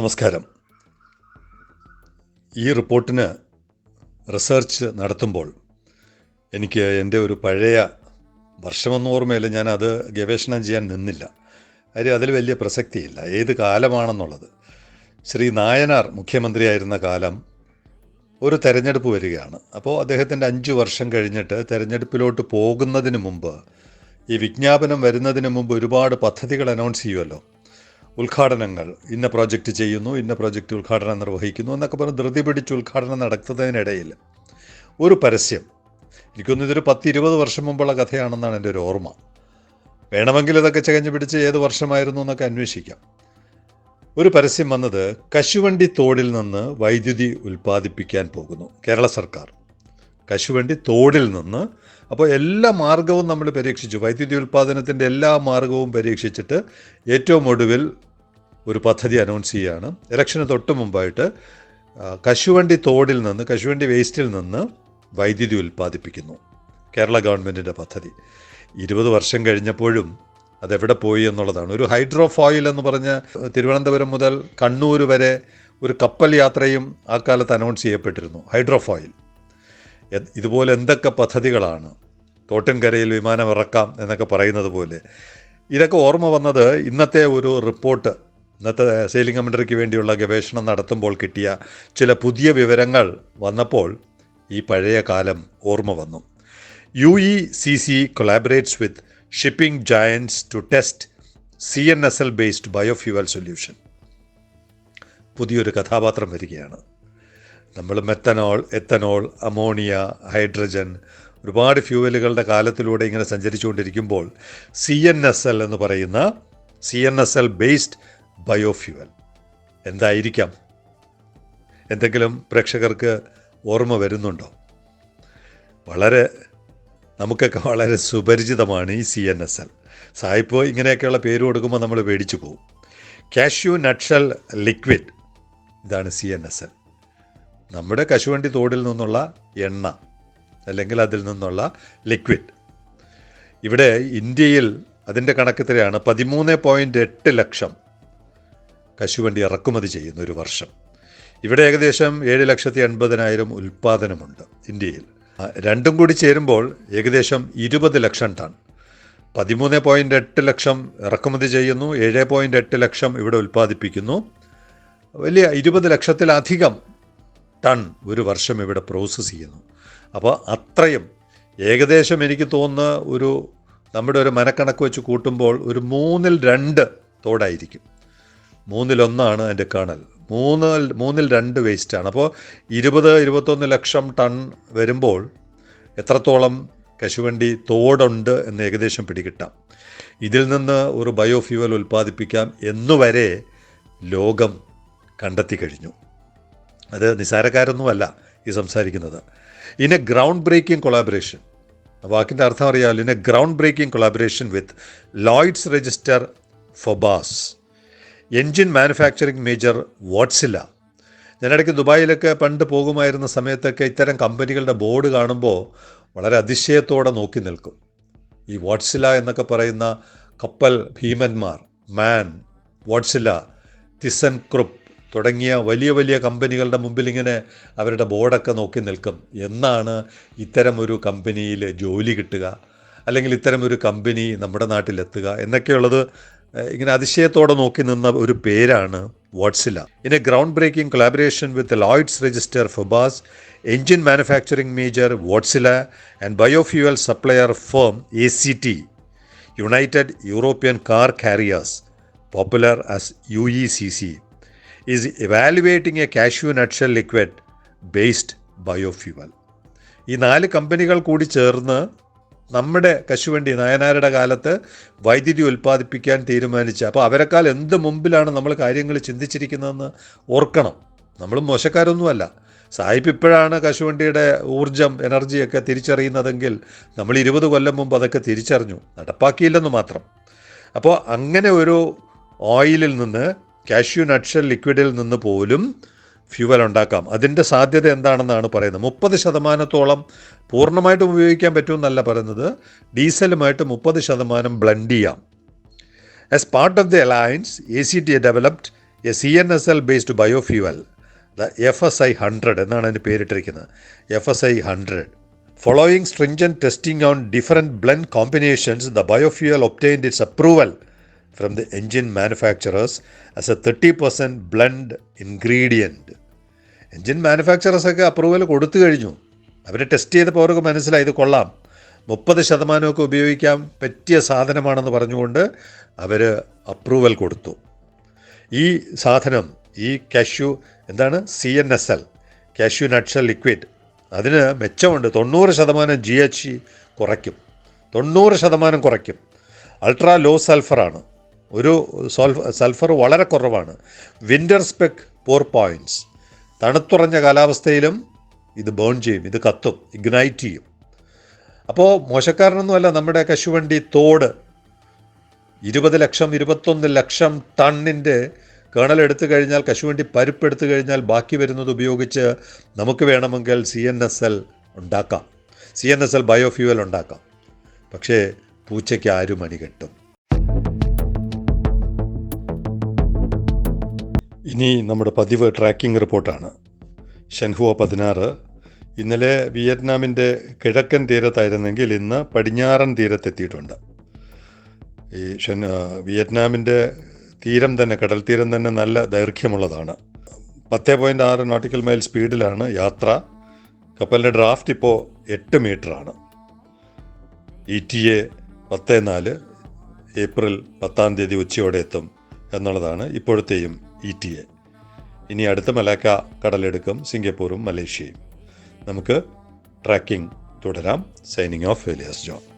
നമസ്കാരം. ഈ റിപ്പോർട്ടിന് റിസർച്ച് നടത്തുമ്പോൾ എനിക്ക് എന്റെ ഒരു പഴയ വർഷമൊന്നും ഓർമ്മയില്ല ഞാനത് ഗവേഷണം ചെയ്യാൻ നിന്നില്ല. കാര്യം അതിൽ വലിയ പ്രസക്തിയില്ല. ഏത് കാലമാണെന്നുള്ളത്. ശ്രീ നായനാർ മുഖ്യമന്ത്രിയായിരുന്ന കാലം ഒരു തെരഞ്ഞെടുപ്പ് വരികയാണ്. അപ്പോൾ അദ്ദേഹത്തിന്റെ അഞ്ച് വർഷം കഴിഞ്ഞിട്ട് തെരഞ്ഞെടുപ്പിലോട്ട് പോകുന്നതിന് മുമ്പ് ഈ വിജ്ഞാപനം വരുന്നതിന് മുമ്പ് ഒരുപാട് പദ്ധതികൾ അനൗൺസ് ചെയ്യുമല്ലോ ഉദ്ഘാടനങ്ങൾ. ഇന്ന പ്രോജക്റ്റ് ചെയ്യുന്നു ഇന്ന പ്രോജക്റ്റ് ഉദ്ഘാടനം നിർവഹിക്കുന്നു എന്നൊക്കെ പറഞ്ഞ് ധൃതി പിടിച്ച് ഉദ്ഘാടനം നടത്തുന്നതിനിടയിൽ ഒരു പരസ്യം. എനിക്കൊന്നും ഇതൊരു പത്ത് ഇരുപത് വർഷം മുമ്പുള്ള കഥയാണെന്നാണ് എന്റെ ഒരു ഓർമ്മ. വേണമെങ്കിൽ ഇതൊക്കെ ചകഞ്ഞ് പിടിച്ച് ഏത് വർഷമായിരുന്നു എന്നൊക്കെ അന്വേഷിക്കാം. ഒരു പരസ്യം വന്നത് കശുവണ്ടി തോടിൽ നിന്ന് വൈദ്യുതി ഉൽപ്പാദിപ്പിക്കാൻ പോകുന്നു കേരള സർക്കാർ. കശുവണ്ടി തോടിൽ നിന്ന്. അപ്പോൾ എല്ലാ മാർഗവും നമ്മൾ പരീക്ഷിച്ചു. വൈദ്യുതി ഉൽപ്പാദനത്തിന്റെ എല്ലാ മാർഗവും പരീക്ഷിച്ചിട്ട് ഏറ്റവും ഒടുവിൽ ഒരു പദ്ധതി അനൗൺസ് ചെയ്യുകയാണ് ഇലക്ഷന് തൊട്ട് മുമ്പായിട്ട് കശുവണ്ടി തോടിൽ നിന്ന് കശുവണ്ടി വേസ്റ്റിൽ നിന്ന് വൈദ്യുതി ഉൽപ്പാദിപ്പിക്കുന്നു. കേരള ഗവൺമെന്റിന്റെ പദ്ധതി. ഇരുപത് വർഷം കഴിഞ്ഞപ്പോഴും അതെവിടെ പോയി എന്നുള്ളതാണ്. ഒരു ഹൈഡ്രോ ഫോയിൽ എന്ന് പറഞ്ഞ് തിരുവനന്തപുരം മുതൽ കണ്ണൂർ വരെ ഒരു കപ്പൽ യാത്രയും ആ കാലത്ത് അനൗൺസ് ചെയ്യപ്പെട്ടിരുന്നു. ഹൈഡ്രോ ഫോയിൽ ഇതുപോലെ എന്തൊക്കെ പദ്ധതികളാണ്? തോട്ടിൻകരയിൽ വിമാനം ഇറക്കാം എന്നൊക്കെ പറയുന്നത് പോലെ. ഇതൊക്കെ ഓർമ്മ വന്നത് ഇന്നത്തെ ഒരു റിപ്പോർട്ട് ഇന്നത്തെ സെയിലിംഗ് കമൻഡറിക്ക് വേണ്ടിയുള്ള ഗവേഷണം നടത്തുമ്പോൾ കിട്ടിയ ചില പുതിയ വിവരങ്ങൾ വന്നപ്പോൾ ഈ പഴയ കാലം ഓർമ്മ വന്നു. U E C C collaborates with shipping giants to test C N S L based biofuel solution പുതിയൊരു കഥാപാത്രം വരികയാണ്. നമ്മൾ മെത്തനോൾ എത്തനോൾ അമോണിയ ഹൈഡ്രജൻ ഒരുപാട് ഫ്യൂവലുകളുടെ കാലത്തിലൂടെ ഇങ്ങനെ സഞ്ചരിച്ചുകൊണ്ടിരിക്കുമ്പോൾ സി എൻ എസ് എൽ എന്ന് പറയുന്ന C N S L based biofuel എന്തായിരിക്കാം? എന്തെങ്കിലും പ്രേക്ഷകർക്ക് ഓർമ്മ വരുന്നുണ്ടോ? വളരെ നമുക്കൊക്കെ വളരെ സുപരിചിതമാണ് ഈ സി എൻ എസ് എൽ സായിപ്പ് ഇങ്ങനെയൊക്കെയുള്ള പേര് കൊടുക്കുമ്പോൾ നമ്മൾ പേടിച്ചു പോകും കാഷ്യൂ നട്ഷൽ ലിക്വിഡ് ഇതാണ് സി എൻ എസ് എൽ നമ്മുടെ കശുവണ്ടി തോടിൽ നിന്നുള്ള എണ്ണ അല്ലെങ്കിൽ അതിൽ നിന്നുള്ള ലിക്വിഡ് ഇവിടെ ഇന്ത്യയിൽ അതിന്റെ കണക്കെത്രയാണ് പതിമൂന്ന് പോയിന്റ് എട്ട് ലക്ഷം കശുവണ്ടി ഇറക്കുമതി ചെയ്യുന്ന ഒരു വർഷം. ഇവിടെ ഏകദേശം ഏഴ് ലക്ഷത്തി എൺപതിനായിരം ഉൽപ്പാദനമുണ്ട് ഇന്ത്യയിൽ. രണ്ടും കൂടി ചേരുമ്പോൾ ഏകദേശം ഇരുപത് ലക്ഷം ടൺ. പതിമൂന്ന് പോയിന്റ് എട്ട് ലക്ഷം ഇറക്കുമതി ചെയ്യുന്നു. ഏഴ് പോയിന്റ് എട്ട് ലക്ഷം ഇവിടെ ഉൽപ്പാദിപ്പിക്കുന്നു. വലിയ ഇരുപത് ലക്ഷത്തിലധികം ടൺ ഒരു വർഷം ഇവിടെ പ്രോസസ്സ് ചെയ്യുന്നു. അപ്പോൾ അത്രയും ഏകദേശം എനിക്ക് തോന്നുന്ന ഒരു നമ്മുടെ ഒരു മനക്കണക്ക് വെച്ച് കൂട്ടുമ്പോൾ ഒരു മൂന്നിൽ രണ്ട് തോടായിരിക്കും. മൂന്നിലൊന്നാണ് അതിന്റെ കേണൽ മൂന്ന് മൂന്നിൽ രണ്ട് വേസ്റ്റാണ് അപ്പോൾ ഇരുപത് ഇരുപത്തൊന്ന് ലക്ഷം ടൺ വരുമ്പോൾ എത്രത്തോളം കശുവണ്ടി തോടുണ്ട് എന്ന് ഏകദേശം പിടികിട്ടാം. ഇതിൽ നിന്ന് ഒരു ബയോഫ്യൂവൽ ഉൽപ്പാദിപ്പിക്കാം എന്നുവരെ ലോകം കണ്ടെത്തി കഴിഞ്ഞു. അത് നിസാരക്കാരൊന്നുമല്ല ഈ സംസാരിക്കുന്നത്. In a ground breaking collaboration വാക്കിന്റെ അർത്ഥം അറിയാമല്ലോ. In a ground breaking collaboration with Lloyd's Register FOBAS engine manufacturing major Wartsila ഞാനിടയ്ക്ക് ദുബായിലൊക്കെ പണ്ട് പോകുമായിരുന്ന സമയത്തൊക്കെ ഇത്തരം കമ്പനികളുടെ ബോർഡ് കാണുമ്പോൾ വളരെ അതിശയത്തോടെ നോക്കി നിൽക്കും. ഈ വാട്സില എന്നൊക്കെ പറയുന്ന കപ്പൽ ഭീമന്മാർ മാൻ വാട്സില തിസൻ ക്രുപ്പ് തുടങ്ങിയ വലിയ വലിയ കമ്പനികളുടെ മുമ്പിൽ ഇങ്ങനെ അവരുടെ ബോർഡൊക്കെ നോക്കി നിൽക്കും. എന്നാണ് ഇത്തരം ഒരു കമ്പനിയിൽ ജോലി കിട്ടുക അല്ലെങ്കിൽ ഇത്തരം ഒരു കമ്പനി നമ്മുടെ നാട്ടിലെത്തുക എന്നൊക്കെയുള്ളത് ഇങ്ങനെ അതിശയത്തോടെ നോക്കി നിന്ന ഒരു പേരാണ് Wartsila. A ground breaking collaboration with Lloyd's Register FOBAS engine manufacturing major Wartsila and biofuel supplier firm A C T United European car carriers popular as U E evaluating a cashew nutshell liquid based biofuel ഈ നാല് കമ്പനികൾ കൂടി ചേർന്ന് നമ്മുടെ കശുവണ്ടി നയനാരുടെ കാലത്ത് വൈദ്യുതി ഉൽപ്പാദിപ്പിക്കാൻ തീരുമാനിച്ച അപ്പോൾ അവരെക്കാൾ എന്ത് മുമ്പിലാണ് നമ്മൾ കാര്യങ്ങൾ ചിന്തിച്ചിരിക്കുന്നതെന്ന് ഓർക്കണം. നമ്മൾ മോശക്കാരൊന്നുമല്ല. സായിപ്പ് ഇപ്പോഴാണ് കശുവണ്ടിയുടെ ഊർജം എനർജിയൊക്കെ തിരിച്ചറിയുന്നതെങ്കിൽ നമ്മൾ ഇരുപത് കൊല്ലം മുമ്പ് അതൊക്കെ തിരിച്ചറിഞ്ഞു. നടപ്പാക്കിയില്ലെന്ന് മാത്രം. അപ്പോൾ അങ്ങനെ ഒരു ഓയിലിൽ നിന്ന് കാഷ്യൂ നട്ഷൽ ലിക്വിഡിൽ നിന്ന് പോലും ഫ്യൂവൽ ഉണ്ടാക്കാം. അതിന്റെ സാധ്യത എന്താണെന്നാണ് പറയുന്നത്. മുപ്പത് ശതമാനത്തോളം പൂർണമായിട്ടും ഉപയോഗിക്കാൻ പറ്റുമെന്നല്ല പറയുന്നത്. ഡീസലുമായിട്ട് മുപ്പത് ശതമാനം ബ്ലെൻഡ് ചെയ്യാം. As As part of the alliance, T developed a C N S L based biofuel the F S I hundred എന്നാണ് അതിന് പേരിട്ടിരിക്കുന്നത്. F S I hundred following stringent testing on different blend combinations the biofuel obtained its approval the engine manufacturers as a thirty percent blend ingredient engine മാനുഫാക്ചറേഴ്സൊക്കെ approval കൊടുത്തു കഴിഞ്ഞു. അവരെ test ചെയ്തപ്പോൾ അവർക്ക് മനസ്സിലായി ഇത് കൊള്ളാം. മുപ്പത് ശതമാനമൊക്കെ ഉപയോഗിക്കാൻ പറ്റിയ സാധനമാണെന്ന് പറഞ്ഞുകൊണ്ട് അവർ അപ്രൂവൽ കൊടുത്തു. ഈ സാധനം ഈ കാഷ്യൂ എന്താണ്? C N S L cashew nutshell liquid അതിന് മെച്ചമുണ്ട്. തൊണ്ണൂറ് ശതമാനം ജി എച്ച് ഇ കുറയ്ക്കും. തൊണ്ണൂറ് ശതമാനം കുറയ്ക്കും. അൾട്രാ ലോ സൾഫറാണ് ഒരു സൾഫ സൾഫർ വളരെ കുറവാണ്. വിന്റർ സ്പെക് പോർ പോയിന്റ്സ് തണുത്തുറഞ്ഞ കാലാവസ്ഥയിലും ഇത് ബേൺ ചെയ്യും ഇത് കത്തും ഇഗ്നൈറ്റ് ചെയ്യും. അപ്പോൾ മോശക്കാരനൊന്നുമല്ല നമ്മുടെ കശുവണ്ടി തോട് ഇരുപത് ലക്ഷം ഇരുപത്തൊന്ന് ലക്ഷം ടണ്ണിന്റെ കേണൽ എടുത്തു കഴിഞ്ഞാൽ കശുവണ്ടി പരിപ്പ് എടുത്തു കഴിഞ്ഞാൽ ബാക്കി വരുന്നത് ഉപയോഗിച്ച് നമുക്ക് വേണമെങ്കിൽ സി എൻ എസ് എൽ ഉണ്ടാക്കാം. C N S L biofuel ഉണ്ടാക്കാം. പക്ഷേ പൂച്ചയ്ക്ക് ആരും മണി ഇനി നമ്മുടെ പതിവ് ട്രാക്കിംഗ് റിപ്പോർട്ടാണ്. ഷെൻഹുവ പതിനാറ്. ഇന്നലെ വിയറ്റ്നാമിന്റെ കിഴക്കൻ തീരത്തായിരുന്നെങ്കിൽ ഇന്ന് പടിഞ്ഞാറൻ തീരത്തെത്തിയിട്ടുണ്ട്. ഈ ഷൻ വിയറ്റ്നാമിന്റെ തീരം തന്നെ കടൽ തീരം തന്നെ നല്ല ദൈർഘ്യമുള്ളതാണ്. പത്ത് പോയിന്റ് ആറ് നോട്ടിക്കൽ മൈൽ സ്പീഡിലാണ് യാത്ര. കപ്പലിന്റെ ഡ്രാഫ്റ്റ് ഇപ്പോൾ എട്ട് മീറ്ററാണ്. ഇ ടി എ പത്ത് നാല്. ഏപ്രിൽ പത്താം തീയതി ഉച്ചയോടെ എത്തും. എന്നുള്ളതാണ് ഇപ്പോഴത്തെയും ഇ ടി എ ഇനി അടുത്ത മലാക്ക കടലെടുക്കും സിംഗപ്പൂറും മലേഷ്യയും. നമുക്ക് ട്രാക്കിംഗ് തുടരാം. Signing off ഫെയിലിയസ് John